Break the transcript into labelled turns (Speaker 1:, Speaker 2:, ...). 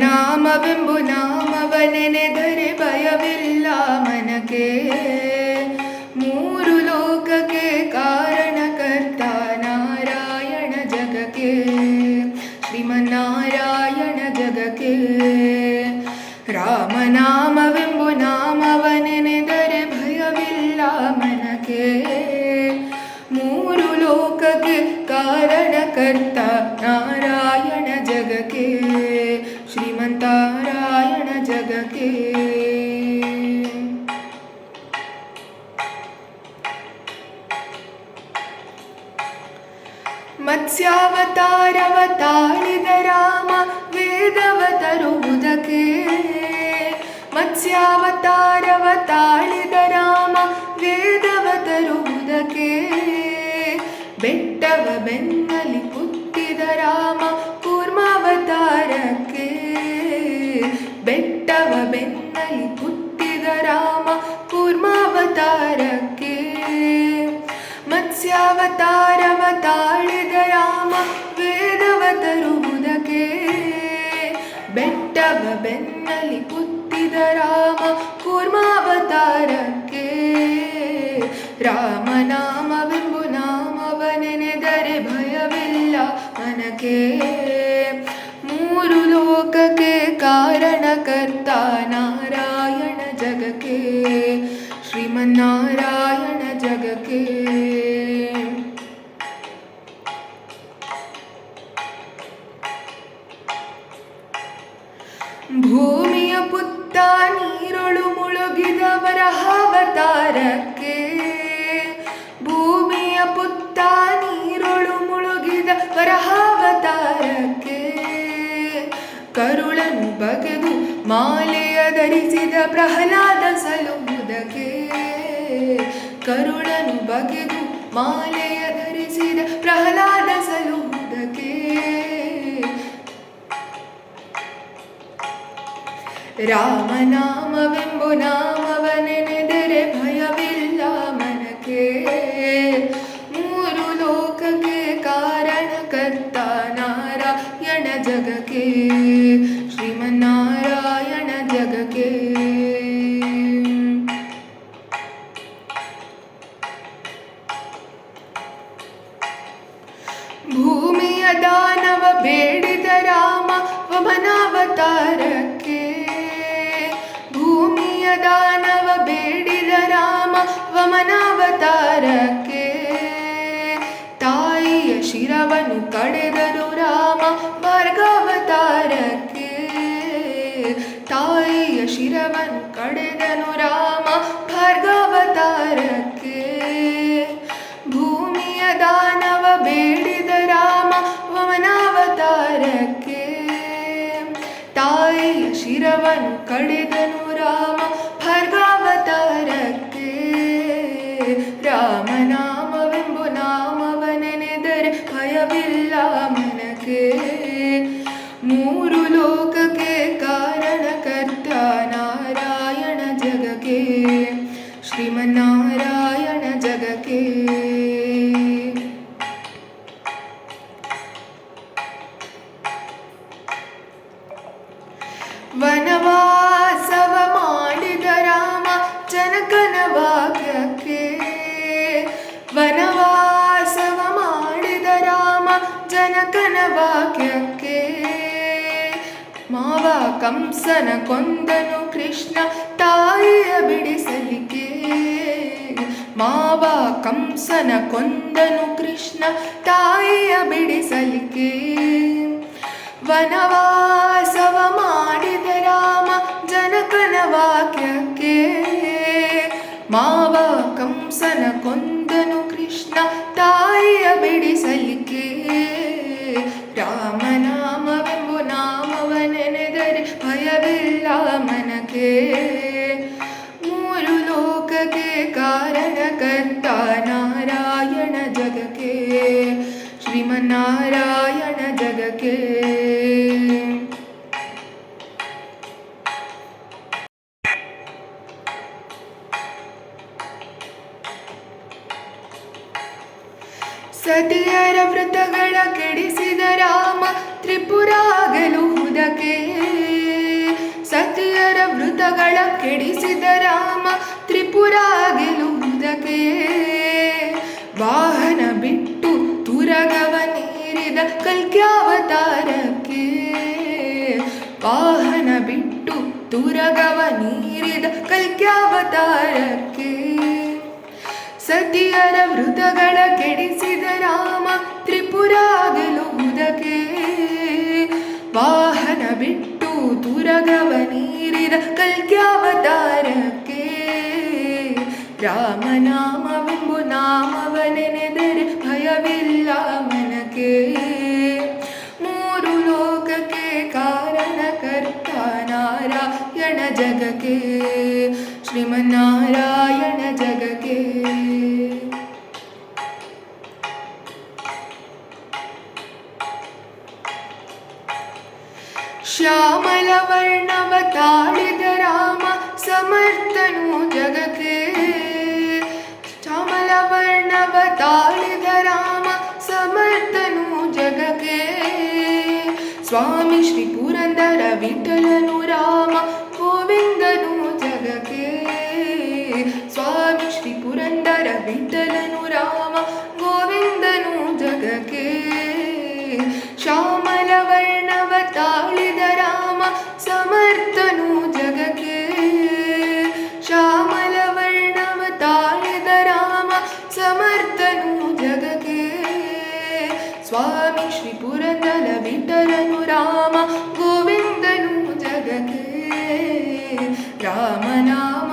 Speaker 1: ರಾಮನಾಮವೆಂಬು ನಾಮವನೆನೆದರೆ ಭಯವಿಲ್ಲ ಮನಕೆ. ಮೂರು ಲೋಕಕ್ಕೆ ಕಾರಣಕರ್ತ ನಾರಾಯಣ ಜಗಕ್ಕೆ. ಶ್ರೀಮನ್ನಾರಾಯಣ ಜಗಕ್ಕೆ. ರಾಮನಾಮವೆಂಬು ಜಗಕ್ಕೆ ಮತ್ಸ್ಯಾವತಾರವ ತಾಳಿದ ರಾಮ ವೇದವ ತರುವುದಕ್ಕೆ ಮತ್ಸ್ಯಾವತಾರವ ತಾಳಿದ ರಾಮ ವೇದವ ಬೆಟ್ಟವ ಬೆನ್ನಲಿ ಕುತ್ತಿದ ರಾಮ ಕೂರ್ಮಾವತಾರಕ್ಕೆ ಬೆಟ್ಟವ ಬೆನ್ನಲಿ ಪುತ್ತಿದ ರಾಮ ಕೂರ್ಮಾವತಾರಕ್ಕೆ. ಮತ್ಸ್ಯಾವತಾರವ ತಾಳಿದ ರಾಮ ವೇದವ ತರುವುದಕ್ಕೆ. ಬೆಟ್ಟವ ಬೆನ್ನಲಿ ಪುತ್ತಿದ ರಾಮ ಕೂರ್ಮಾವತಾರಕ್ಕೆ. ರಾಮನಾಮವೆಂಬು ನಾಮವನೆನೆದರೆ ಭಯವಿಲ್ಲ ಮನಕ್ಕೆ. ಜಗಕ್ಕೆ ಶ್ರೀಮನ್ನಾರಾಯಣ ಜಗಕ್ಕೆ ಭೂಮಿಯ ಪುತ್ತ ನೀರೊಳು ಮುಳುಗಿದ ವರಹಾವತಾರಕ್ಕೆ ಭೂಮಿಯ ಪುತ್ತ ನೀರೊಳು ಮುಳುಗಿದ ವರಹಾವತಾರಕ್ಕೆ ಕರುಳನ್ನು ಬಗೆದು ಮಾಲೆಯ ಧರಿಸಿದ ಪ್ರಹ್ಲಾದ ಸಲುವುದಕ್ಕೆ ಕರುಳನು ಬಗೆದು ಮಾಲೆಯ ಧರಿಸಿದ ಪ್ರಹ್ಲಾದ ಸಲುವುದಕ್ಕೆ ರಾಮನಾಮವೆಂಬು ನಾಮವನೆನೆದರೆ ಭೂಮಿಯ ದಾನವ ಬೇಡಿದ ರಾಮ ವಮನಾವತಾರಕ್ಕೆ. ಭೂಮಿಯ ದಾನವ ಬೇಡಿದ ರಾಮ ವಮನಾವತಾರಕ್ಕೆ. ತಾಯಿಯ ಶಿರವನ್ನು ಕಡೆದರು ರಾಮ ಮಾರ್ಗಾವತಾರಕ್ಕೆ. ತಾಯಿಯ ಶಿರವನ್ನು ಕಡೆದನು ರಾಮ ಭಾರ್ಗಾವತಾರಕ್ಕೆ ಶಿರವನ್ನು ಕಳೆದನು ರಾಮ ಭಾರ್ಗಾವತಾರಕ್ಕೆ. ರಾಮನಾಮವೆಂಬು ನಾಮವನೆನೆದರೆ ಭಯವಿಲ್ಲ ಮನಕ್ಕೆ. ಮೂರು ಲೋಕಕ್ಕೆ ಜನಕನ ವಾಕ್ಯಕ್ಕೆ ಮಾವ ಕಂಸನ ಕೊಂದನು ಕೃಷ್ಣ ತಾಯಿಯ ಬಿಡಿಸಲಿಕ್ಕೆ. ಮಾವ ಕಂಸನ ಕೊಂದನು ಕೃಷ್ಣ ತಾಯಿಯ ಬಿಡಿಸಲಿಕ್ಕೆ. ವನವಾಸವ ಮಾಡಿದ ರಾಮ ಜನಕನ ವಾಕ್ಯಕ್ಕೆ ಮಾವ ಕಂಸನ ಕೊಂದನು ರಾಮನಾಮವೆಂಬು ನಾಮವನೆನೆದರೆ ಭಯವಿಲ್ಲ ಮನಕ್ಕೆ ಮೂರು ಲೋಕಕ್ಕೆ ಕಾರಣಕರ್ತ ನಾರಾಯಣ ಜಗಕ್ಕೆ ಶ್ರೀಮನ್ನಾರಾಯಣ ಜಗಕ್ಕೆ ಸತಿಯರ ವ್ರತಗಳ ಕೆಡಿಸಿದ ರಾಮ ತ್ರಿಪುರಾಗಲುವುದಕ್ಕೆ ಸತಿಯರ ವೃತಗಳ ಕೆಡಿಸಿದ ರಾಮ ತ್ರಿಪುರಾಗಲುವುದಕ್ಕೆ ವಾಹನ ಬಿಟ್ಟು ತುರಗವ ನೀರಿದ ಕಲ್ಕ್ಯಾವತಾರಕ್ಕೆ. ವಾಹನ ಬಿಟ್ಟು ತುರಗವ ನೀರಿದ ಕಲ್ಕ್ಯಾವತಾರಕ್ಕೆ. ಸತಿಯರ ವೃತಗಳ ಕೆಡಿಸಿದ ರಾಮ ತ್ರಿಪುರ ಗೆಲ್ಲುವುದಕ್ಕೆ ವಾಹನ ಬಿಟ್ಟು ತುರಗವ ನೀರಿದ ಕಲ್ಕ್ಯಾವತಾರಕ್ಕೆ ರಾಮನಾಮವೆಂಬು ನಾಮವನೆನೆದರೆ ಭಯವಿಲ್ಲ ಮನಕ್ಕೆ. ಮೂರು ಲೋಕಕ್ಕೆ ಕಾರಣಕರ್ತ ನಾರಾಯಣ ಜಗಕ್ಕೆ. ಶ್ರೀಮನ್ನಾರಾಯಣ ಜಗಕ್ಕೆ. ವರ್ಣವ ತಾಳಿದ ರಾಮ ಸಮರ್ಥನು ಜಗಕ್ಕೆ ಶ್ಯಾಮಲ ವರ್ಣವ ತಾಳಿದ ರಾಮ ಸಮರ್ಥನು ಜಗಕ್ಕೆ ಸ್ವಾಮಿ ಶ್ರೀ स्वामी श्रीपुरन्दलवितरनु राम गोविन्दनु जगते। रामनाम